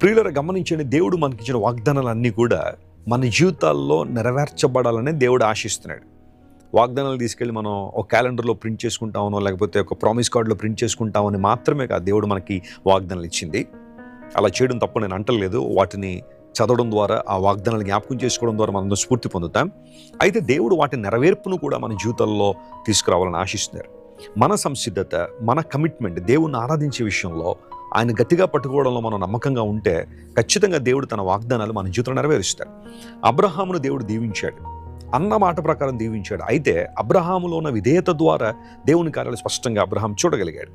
ప్రియులర గమనించండి దేవుడు మనకిచ్చిన వాగ్దానాలన్నీ కూడా మన జీవితాల్లో నెరవేర్చబడాలని దేవుడు ఆశిస్తున్నాడు. వాగ్దానాలు తీసుకెళ్ళి మనం ఒక క్యాలెండర్లో ప్రింట్ చేసుకుంటామనో లేకపోతే ఒక ప్రామిస్ కార్డులో ప్రింట్ చేసుకుంటామని మాత్రమే కాదు దేవుడు మనకి వాగ్దానాలు ఇచ్చింది. అలా చేయడం తప్పు నేను అంటలేదు వాటిని చదవడం ద్వారా ఆ వాగ్దానాలు జ్ఞాపకం చేసుకోవడం ద్వారా మనం స్ఫూర్తి పొందుతాం. అయితే దేవుడు వాటి నెరవేర్పును కూడా మన జీవితాల్లో తీసుకురావాలని ఆశిస్తున్నారు. మన సంసిద్ధత మన కమిట్మెంట్ దేవుణ్ణి ఆరాధించే విషయంలో ఆయన గట్టిగా పట్టుకోవడంలో మనం నమ్మకంగా ఉంటే ఖచ్చితంగా దేవుడు తన వాగ్దానాలు మన జీవితంలో నెరవేరుస్తాడు. అబ్రహామును దేవుడు దీవించాడు. అన్న మాట ప్రకారం దీవించాడు. అయితే అబ్రహాములో ఉన్న విధేయత ద్వారా దేవుని కార్యాలు స్పష్టంగా అబ్రహాం చూడగలిగాడు.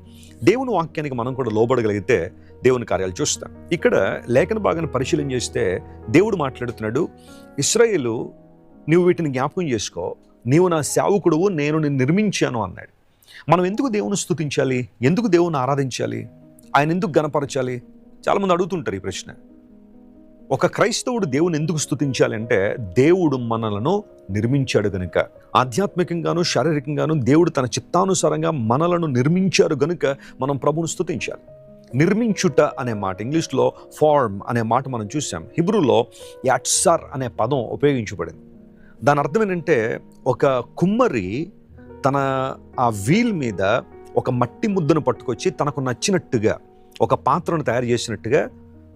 దేవుని వాక్యానికి మనం కూడా లోబడగలిగితే దేవుని కార్యాలు చూస్తాం. ఇక్కడ లేఖన భాగాన్ని పరిశీలన చేస్తే దేవుడు మాట్లాడుతున్నాడు ఇస్రాయేలు నువ్వు వీటిని జ్ఞాపకం చేసుకో. నీవు నా సేవకుడువు నేను నిన్ను నిర్మించాను అన్నాడు. మనం ఎందుకు దేవుని స్తుతించాలి? ఎందుకు దేవుని ఆరాధించాలి? ఆయన ఎందుకు గనపరచాలి? చాలామంది అడుగుతుంటారు ఈ ప్రశ్న. ఒక క్రైస్తవుడు దేవుని ఎందుకు స్థుతించాలంటే దేవుడు మనలను నిర్మించాడు గనుక ఆధ్యాత్మికంగాను శారీరకంగాను దేవుడు తన చిత్తానుసారంగా మనలను నిర్మించారు గనుక మనం ప్రభును స్థుతించాలి నిర్మించుట అనే మాట ఇంగ్లీష్లో ఫార్మ్ అనే మాట మనం చూసాం. హిబ్రూలో యాట్సార్ అనే పదం ఉపయోగించబడింది. దాని అర్థం ఏంటంటే ఒక కుమ్మరి తన ఆ వీల్ మీద ఒక మట్టి ముద్దను పట్టుకొచ్చి తనకు నచ్చినట్టుగా ఒక పాత్రను తయారు చేసినట్టుగా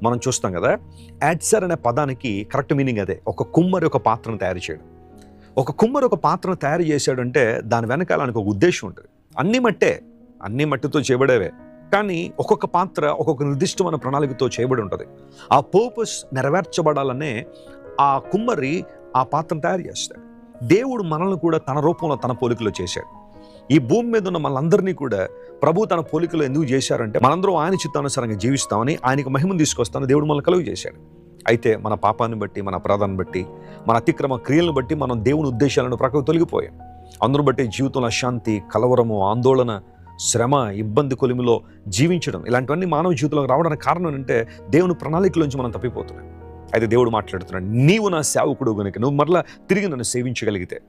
మనం చూస్తాం కదా. యాడ్సర్ అనే పదానికి కరెక్ట్ మీనింగ్ అదే. ఒక కుమ్మరి ఒక పాత్రను తయారు చేయడం. ఒక కుమ్మరి ఒక పాత్రను తయారు చేశాడంటే దాని వెనకాల ఆయనకు ఒక ఉద్దేశం ఉంటుంది. అన్ని మట్టే. అన్ని మట్టితో చేయబడేవే. కానీ ఒక్కొక్క పాత్ర ఒక్కొక్క నిర్దిష్టమైన ప్రణాళికతో చేయబడి ఉంటుంది. ఆ పర్పస్ నెరవేర్చబడాలనే ఆ కుమ్మరి ఆ పాత్రను తయారు చేస్తాడు. దేవుడు మనల్ని కూడా తన రూపంలో తన పోలికలో చేశాడు. ఈ భూమి మీద ఉన్న మనందరినీ కూడా ప్రభు తన పోలికలో ఎందుకు చేశారంటే మనందరం ఆయన చిత్తానుసారంగా జీవిస్తామని ఆయనకు మహిమను తీసుకొస్తామని దేవుడు మనల్ని కలుగు చేశాడు. అయితే మన పాపాన్ని బట్టి మన అపరాధాన్ని బట్టి మన అతిక్రమ క్రియలను బట్టి మనం దేవుని ఉద్దేశాలను ప్రక్కకు తొలగిపోయాం. అందరూ బట్టి జీవితంలో అశాంతి కలవరము ఆందోళన శ్రమ ఇబ్బంది కొలిమిలో జీవించడం ఇలాంటివన్నీ మానవ జీవితంలోకి రావడానికి కారణం ఏంటంటే దేవుని ప్రణాళికలోంచి మనం తప్పిపోతున్నాం. అయితే దేవుడు మాట్లాడుతున్నాడు నీవు నా సేవకుడు కనుక నువ్వు మరలా తిరిగి నన్ను సేవించగలిగితే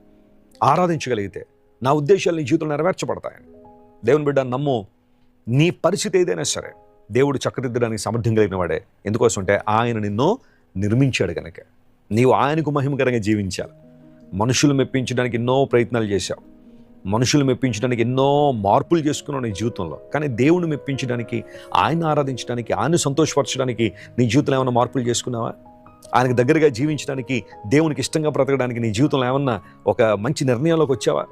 ఆరాధించగలిగితే నా ఉద్దేశాలు నీ జీవితంలో నెరవేర్చబడతాయని. దేవుని బిడ్డ నమ్ము నీ పరిస్థితి ఏదైనా సరే దేవుడు చక్కదిద్దడానికి సమర్థం కలిగిన వాడే. ఎందుకోసం అంటే ఆయన నిన్ను నిర్మించాడు కనుక నీవు ఆయనకు మహిమకరంగా జీవించాలి. మనుషులు మెప్పించడానికి ఎన్నో ప్రయత్నాలు చేశావు. మనుషులు మెప్పించడానికి ఎన్నో మార్పులు చేసుకున్నావు నీ జీవితంలో. కానీ దేవుని మెప్పించడానికి ఆయన ఆరాధించడానికి ఆయన సంతోషపరచడానికి నీ జీవితంలో ఏమైనా మార్పులు చేసుకున్నావా? ఆయనకు దగ్గరగా జీవించడానికి దేవునికి ఇష్టంగా బ్రతకడానికి నీ జీవితంలో ఏమన్నా ఒక మంచి నిర్ణయంలోకి వచ్చావా?